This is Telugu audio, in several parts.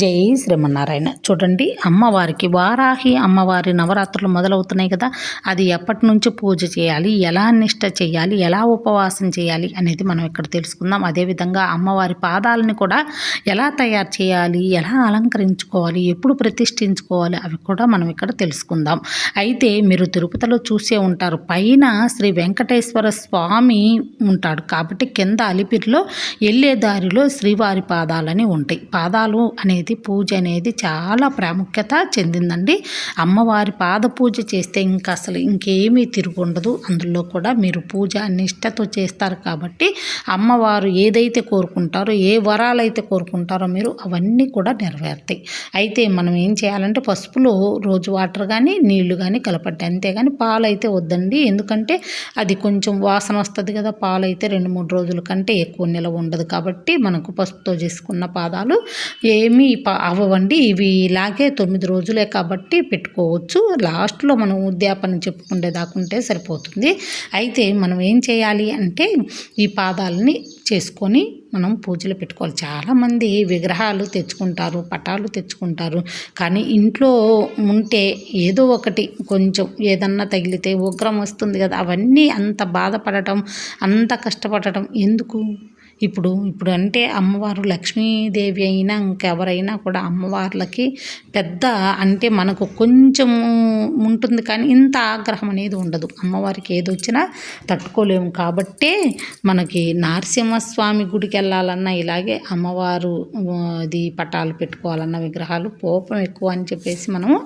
జై శ్రీమన్నారాయణ. చూడండి అమ్మవారికి వారాహి అమ్మవారి నవరాత్రులు మొదలవుతున్నాయి కదా అది ఎప్పటి నుంచి పూజ చేయాలి ఎలా నిష్ట చేయాలి ఎలా ఉపవాసం చేయాలి అనేది మనం ఇక్కడ తెలుసుకుందాం. అదేవిధంగా అమ్మవారి పాదాలని కూడా ఎలా తయారు చేయాలి ఎలా అలంకరించుకోవాలి ఎప్పుడు ప్రతిష్ఠించుకోవాలి అవి కూడా మనం ఇక్కడ తెలుసుకుందాం. అయితే మీరు తిరుపతిలో చూసే ఉంటారు పైన శ్రీ వెంకటేశ్వర స్వామి ఉంటాడు. కాబట్టి కింద అలిపిరిలో వెళ్ళే దారిలో శ్రీవారి పాదాలని ఉంటాయి. పాదాలు అనేది పూజ అనేది చాలా ప్రాముఖ్యత చెందిందండి. అమ్మవారి పాద పూజ చేస్తే ఇంకా అసలు ఇంకేమీ తిరుగుండదు అందులో కూడా మీరు పూజ నిష్టతో చేస్తారు కాబట్టి అమ్మవారు ఏదైతే కోరుకుంటారో ఏ వరాలు అయితే కోరుకుంటారో మీరు అవన్నీ కూడా నెరవేరుతాయి. అయితే మనం ఏం చేయాలంటే పసుపులో రోజు వాటర్ కానీ నీళ్ళు కానీ కలపండి. అంతేగాని పాలు అయితే వద్దండి. ఎందుకంటే అది కొంచెం వాసన వస్తుంది కదా పాలు అయితే రెండు మూడు రోజుల కంటే ఎక్కువ నిలవ ఉండదు. కాబట్టి మనకు పసుపుతో చేసుకున్న పాదాలు ఏమీ ప- అవ్వవండి. ఇవి ఇలాగే తొమ్మిది రోజులే కాబట్టి పెట్టుకోవచ్చు. లాస్ట్లో మనం ఉద్యాపన చెప్పుకుంటే దాకుంటే సరిపోతుంది. అయితే మనం ఏం చేయాలి అంటే ఈ పాదాలని చేసుకొని మనం పూజలు పెట్టుకోవాలి. చాలామంది విగ్రహాలు తెచ్చుకుంటారు పటాలు తెచ్చుకుంటారు. కానీ ఇంట్లో ఉంటే ఏదో ఒకటి కొంచెం ఏదన్నా తగిలితే ఉగ్రం వస్తుంది కదా అవన్నీ అంత బాధపడటం అంత కష్టపడటం ఎందుకు? ఇప్పుడు ఇప్పుడు అంటే అమ్మవారు లక్ష్మీదేవి అయినా ఇంకెవరైనా కూడా అమ్మవార్లకి పెద్ద అంటే మనకు కొంచెం ఉంటుంది కానీ ఇంత ఆగ్రహం అనేది ఉండదు. అమ్మవారికి ఏది వచ్చినా తట్టుకోలేము. కాబట్టే మనకి నరసింహస్వామి గుడికి వెళ్ళాలన్నా ఇలాగే అమ్మవారు అది పటాలు పెట్టుకోవాలన్న విగ్రహాలు కోపం ఎక్కువ అని చెప్పేసి మనము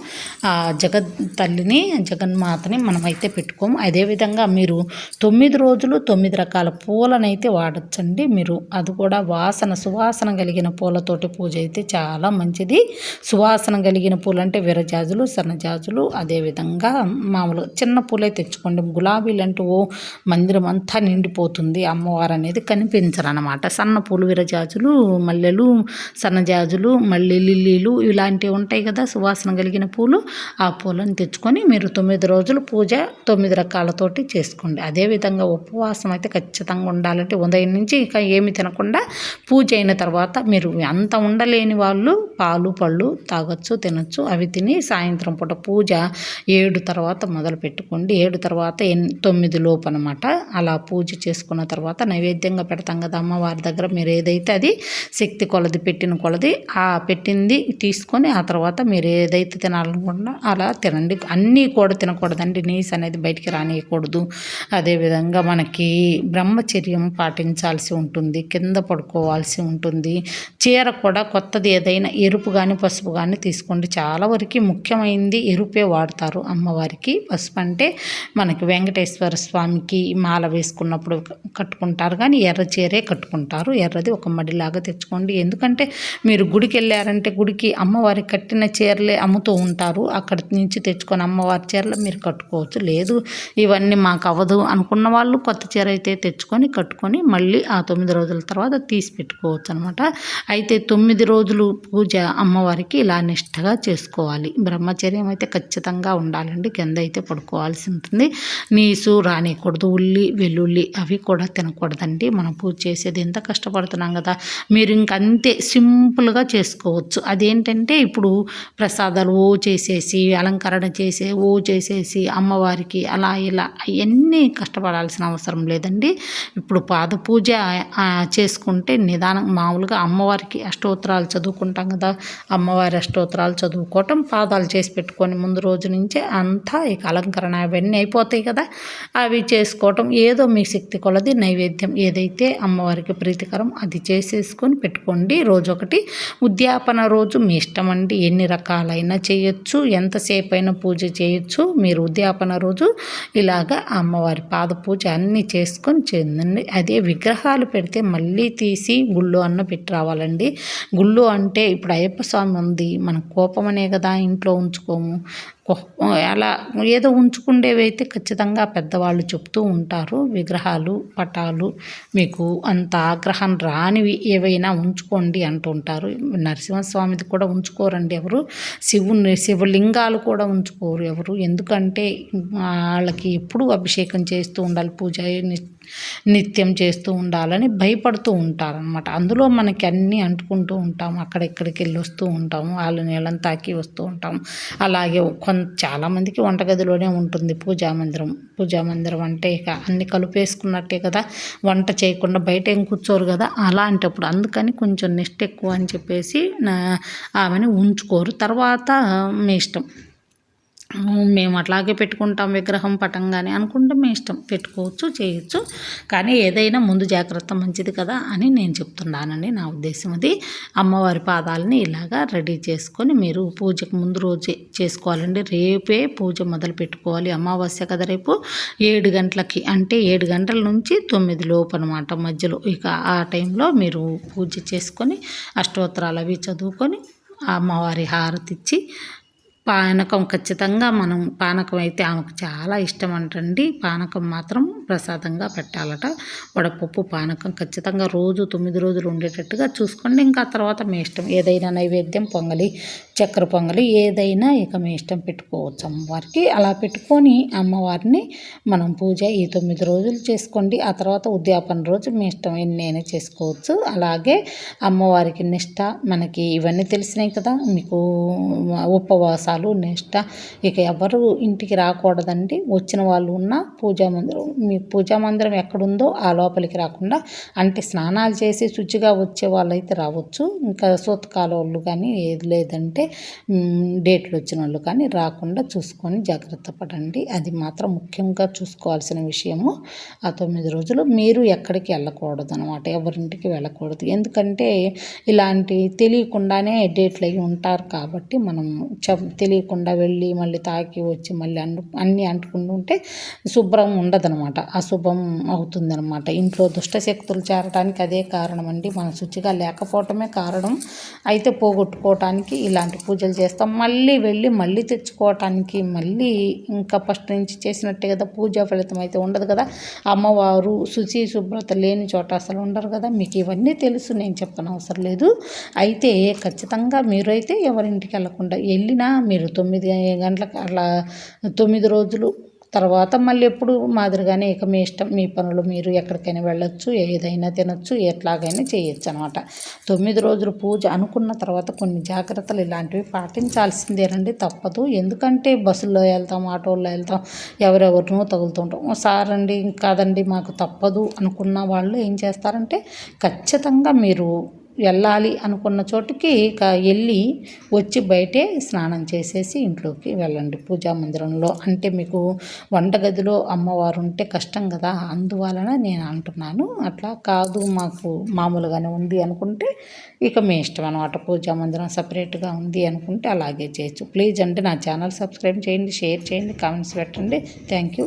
ఆ జగత్ తల్లిని జగన్మాతని మనమైతే పెట్టుకోము. అదేవిధంగా మీరు తొమ్మిది రోజులు తొమ్మిది రకాల పూలనైతే వాడచ్చండి. మీరు అది కూడా వాసన సువాసన కలిగిన పూలతోటి పూజ అయితే చాలా మంచిది. సువాసన కలిగిన పూలు అంటే విరజాజులు సన్నజాజులు అదేవిధంగా మామూలుగా చిన్న పూలే తెచ్చుకోండి. గులాబీలు అంటే ఓ మందిరం అంతా నిండిపోతుంది. అమ్మవారు అనేది కనిపించరు అనమాట సన్న పూలు విరజాజులు మల్లెలు సన్నజాజులు మళ్ళీ లిల్లీలు ఇలాంటివి ఉంటాయి కదా సువాసన కలిగిన పూలు. ఆ పూలను తెచ్చుకొని మీరు తొమ్మిది రోజులు పూజ తొమ్మిది రకాలతోటి చేసుకోండి. అదేవిధంగా ఉపవాసం అయితే ఖచ్చితంగా ఉండాలంటే ఉదయం నుంచి ఇక ఏమి తినకుండా పూజ అయిన తర్వాత మీరు అంత ఉండలేని వాళ్ళు పాలు పళ్ళు తాగొచ్చు తినొచ్చు. అవి తిని సాయంత్రం పూట పూజ ఏడు తర్వాత మొదలు పెట్టుకోండి. ఏడు తర్వాత ఎన్ తొమ్మిది లోపు అనమాట అలా పూజ చేసుకున్న తర్వాత నైవేద్యంగా పెడతాం కదా అమ్మవారి దగ్గర. మీరు ఏదైతే అది శక్తి కొలది పెట్టిన కొలది ఆ పెట్టింది తీసుకొని ఆ తర్వాత మీరు ఏదైతే తినాలనుకున్నా అలా తినండి. అన్నీ కూడా తినకూడదండి. నీస్ అనేది బయటికి రానియకూడదు. అదేవిధంగా మనకి బ్రహ్మచర్యం పాటించాల్సి ఉంటుంది. ఉంటుంది కింద పడుకోవాల్సి ఉంటుంది. చీర కూడా కొత్తది ఏదైనా ఎరుపు కానీ పసుపు కానీ తీసుకోండి. చాలా వరకు ముఖ్యమైనది ఎరుపే వాడతారు అమ్మవారికి. పసుపు అంటే మనకి వెంకటేశ్వర స్వామికి మాల వేసుకున్నప్పుడు కట్టుకుంటారు కానీ ఎర్ర చీరే కట్టుకుంటారు. ఎర్రది ఒక మడిలాగా తెచ్చుకోండి. ఎందుకంటే మీరు గుడికి వెళ్ళారంటే గుడికి అమ్మవారికి కట్టిన చీరలే అమ్ముతూ ఉంటారు. అక్కడి నుంచి తెచ్చుకొని అమ్మవారి చీరలు మీరు కట్టుకోవచ్చు. లేదు ఇవన్నీ మాకు అవ్వదు అనుకున్న వాళ్ళు కొత్త చీర అయితే తెచ్చుకొని కట్టుకొని మళ్ళీ ఆ తొమ్మిది రోజుల తర్వాత తీసి పెట్టుకోవచ్చు అనమాట అయితే తొమ్మిది రోజులు పూజ అమ్మవారికి ఇలా నిష్టగా చేసుకోవాలి. బ్రహ్మచర్యం అయితే ఖచ్చితంగా ఉండాలండి. కింద అయితే పడుకోవాల్సి ఉంటుంది. నీసు రానియకూడదు. ఉల్లి వెల్లుల్లి అవి కూడా తినకూడదండి. మనం పూజ చేసేది ఎంత కష్టపడుతున్నాం కదా. మీరు ఇంకంతే సింపుల్గా చేసుకోవచ్చు. అదేంటంటే ఇప్పుడు ప్రసాదాలు ఓ చేసేసి అలంకరణ చేసే ఓ చేసేసి అమ్మవారికి అలా ఇలా అవన్నీ కష్టపడాల్సిన అవసరం లేదండి. ఇప్పుడు పాద పూజ చేసుకుంటే నిదానం మామూలుగా అమ్మవారికి అష్టోత్తరాలు చదువుకుంటాం కదా అమ్మవారి అష్టోత్తరాలు చదువుకోవటం పాదాలు చేసి పెట్టుకొని ముందు రోజు నుంచే అంతా ఇక అలంకరణ అవన్నీ అయిపోతాయి కదా అవి చేసుకోవటం ఏదో మీ శక్తి కొలది నైవేద్యం ఏదైతే అమ్మవారికి ప్రీతికరం అది చేసేసుకొని పెట్టుకోండి. రోజు ఒకటి ఉద్యాపన రోజు మీ ఇష్టం అండి ఎన్ని రకాలైనా చేయొచ్చు ఎంతసేపు అయినా పూజ చేయొచ్చు మీరు ఉద్యాపన రోజు ఇలాగా అమ్మవారి పాద పూజ అన్నీ చేసుకొని చెందండి అదే విగ్రహాలు పెడితే మళ్ళీ తీసి గుళ్ళో అన్న పెట్టి రావాలండి. గుళ్ళు అంటే ఇప్పుడు అయ్యప్ప స్వామి ఉంది. మన కోపమనే కదా ఇంట్లో ఉంచుకోము. ఎలా అలా ఏదో ఉంచుకుండేవి అయితే ఖచ్చితంగా పెద్దవాళ్ళు చెప్తూ ఉంటారు. విగ్రహాలు పటాలు మీకు అంత ఆగ్రహం రానివి ఏవైనా ఉంచుకోండి అంటుంటారు నరసింహస్వామిది కూడా ఉంచుకోరండి ఎవరు. శివుని శివలింగాలు కూడా ఉంచుకోరు ఎవరు. ఎందుకంటే వాళ్ళకి ఎప్పుడూ అభిషేకం చేస్తూ ఉండాలి పూజ ని- నిత్యం చేస్తూ ఉండాలని భయపడుతూ ఉంటారనమాట అందులో మనకి అన్నీ అంటుకుంటూ ఉంటాం అక్కడెక్కడికి వెళ్ళి వస్తూ ఉంటాము. వాళ్ళు నీళ్ళని తాకి వస్తూ ఉంటాం అలాగే కొంత చాలామందికి వంటగదిలోనే ఉంటుంది పూజా మందిరం. పూజా మందిరం అంటే ఇక అన్ని కలిపేసుకున్నట్టే కదా. వంట చేయకుండా బయట ఏం కూర్చోరు కదా. అలాంటప్పుడు అందుకని కొంచెం నెస్ట్ ఎక్కువ అని చెప్పేసి నా- ఆమెని ఉంచుకోరు. తర్వాత మీ ఇష్టం. మేము అట్లాగే పెట్టుకుంటాం విగ్రహం పటంగానే అనుకుంటే మీ ఇష్టం. పెట్టుకోవచ్చు చేయొచ్చు. కానీ ఏదైనా ముందు జాగ్రత్త మంచిది కదా అని నేను చెప్తున్నానండి. నా ఉద్దేశం అది. అమ్మవారి పాదాలని ఇలాగా రెడీ చేసుకొని మీరు పూజకు ముందు రోజే చేసుకోవాలండి. రేపే పూజ మొదలు పెట్టుకోవాలి అమావాస్య కదా రేపు. ఏడు గంటలకి అంటే ఏడు గంటల నుంచి తొమ్మిది లోపు అనమాట మధ్యలో. ఇక ఆ టైంలో మీరు పూజ చేసుకొని అష్టోత్తరాలు అవి చదువుకొని అమ్మవారి హారతి ఇచ్చి పానకం ఖచ్చితంగా మనం పానకం అయితే ఆమెకు చాలా ఇష్టం అంటండి. పానకం మాత్రం ప్రసాదంగా పెట్టాలట. వడపప్పు పానకం ఖచ్చితంగా రోజు తొమ్మిది రోజులు ఉండేటట్టుగా చూసుకోండి. ఇంకా తర్వాత మీ ఇష్టం ఏదైనా నైవేద్యం పొంగలి చక్కెర పొంగలి ఏదైనా ఇక మీ ఇష్టం పెట్టుకోవచ్చు అమ్మవారికి అలా పెట్టుకొని అమ్మవారిని మనం పూజ ఈ తొమ్మిది రోజులు చేసుకోండి. ఆ తర్వాత ఉద్యాపన రోజు మీ ఇష్టం ఎన్నైనా చేసుకోవచ్చు. అలాగే అమ్మవారికి నిష్ట మనకి ఇవన్నీ తెలిసినాయి కదా. మీకు ఉపవాసాలు నిష్ట ఇక ఎవరు ఇంటికి రాకూడదండి. వచ్చిన వాళ్ళు ఉన్న పూజా మందిరం మీ పూజా మందిరం ఎక్కడుందో ఆ లోపలికి రాకుండా అంటే స్నానాలు చేసి శుచిగా వచ్చే వాళ్ళైతే రావచ్చు. ఇంకా సూతకాల వాళ్ళు కానీ ఏది లేదంటే డేట్లు వచ్చిన వాళ్ళు కానీ రాకుండా చూసుకొని జాగ్రత్త పడండి. అది మాత్రం ముఖ్యంగా చూసుకోవాల్సిన విషయము. ఆ తొమ్మిది రోజులు మీరు ఎక్కడికి వెళ్ళకూడదు అనమాట ఎవరింటికి వెళ్ళకూడదు. ఎందుకంటే ఇలాంటి తెలియకుండానే డేట్లు అవి ఉంటారు కాబట్టి మనం తెలియకుండా వెళ్ళి మళ్ళీ తాకి వచ్చి మళ్ళీ అన్ని అన్నీ అంటుకుంటూ ఉంటే శుభ్రం ఉండదనమాట అశుభం అవుతుందనమాట ఇంట్లో దుష్ట శక్తులు చేరడానికి అదే కారణం అండి మనం శుచిగా లేకపోవటమే కారణం. అయితే పోగొట్టుకోవటానికి ఇలాంటి పూజలు చేస్తాం. మళ్ళీ వెళ్ళి మళ్ళీ తెచ్చుకోవటానికి మళ్ళీ ఇంకా ఫస్ట్ నుంచి చేసినట్టే కదా పూజా ఫలితం అయితే ఉండదు కదా. అమ్మవారు శుచి శుభ్రత లేని చోట అసలు ఉండరు కదా. మీకు ఇవన్నీ తెలుసు నేను చెప్పనవసరం అవసరం లేదు. అయితే ఖచ్చితంగా మీరైతే ఎవరింటికి వెళ్ళకుండా వెళ్ళినా మీరు తొమ్మిది గంటలకు అట్లా తొమ్మిది రోజులు తర్వాత మళ్ళీ ఎప్పుడు మాదిరిగానే ఇక మీ ఇష్టం మీ పనులు మీరు ఎక్కడికైనా వెళ్ళొచ్చు ఏదైనా తినొచ్చు ఎట్లాగైనా చేయొచ్చు అనమాట తొమ్మిది రోజులు పూజ అనుకున్న తర్వాత కొన్ని జాగ్రత్తలు ఇలాంటివి పాటించాల్సిందేనండి తప్పదు. ఎందుకంటే బస్సుల్లో వెళ్తాం ఆటోల్లో వెళ్తాం ఎవరెవరినో తగులుతుంటాం. సార్ అండి కాదండి మాకు తప్పదు అనుకున్న వాళ్ళు ఏం చేస్తారంటే ఖచ్చితంగా మీరు వెళ్ళాలి అనుకున్న చోటుకి ఇక వెళ్ళి వచ్చి బయటే స్నానం చేసేసి ఇంట్లోకి వెళ్ళండి పూజా మందిరంలో. అంటే మీకు వంటగదిలో అమ్మవారు ఉంటే కష్టం కదా అందువలన నేను అంటున్నాను. అట్లా కాదు మాకు మామూలుగానే ఉంది అనుకుంటే ఇక మీ ఇష్టం అనమాట పూజా మందిరం సపరేట్గా ఉంది అనుకుంటే అలాగే చేయొచ్చు. ప్లీజ్ అంటే నా ఛానల్ సబ్స్క్రైబ్ చేయండి షేర్ చేయండి కామెంట్స్ పెట్టండి. Thank you.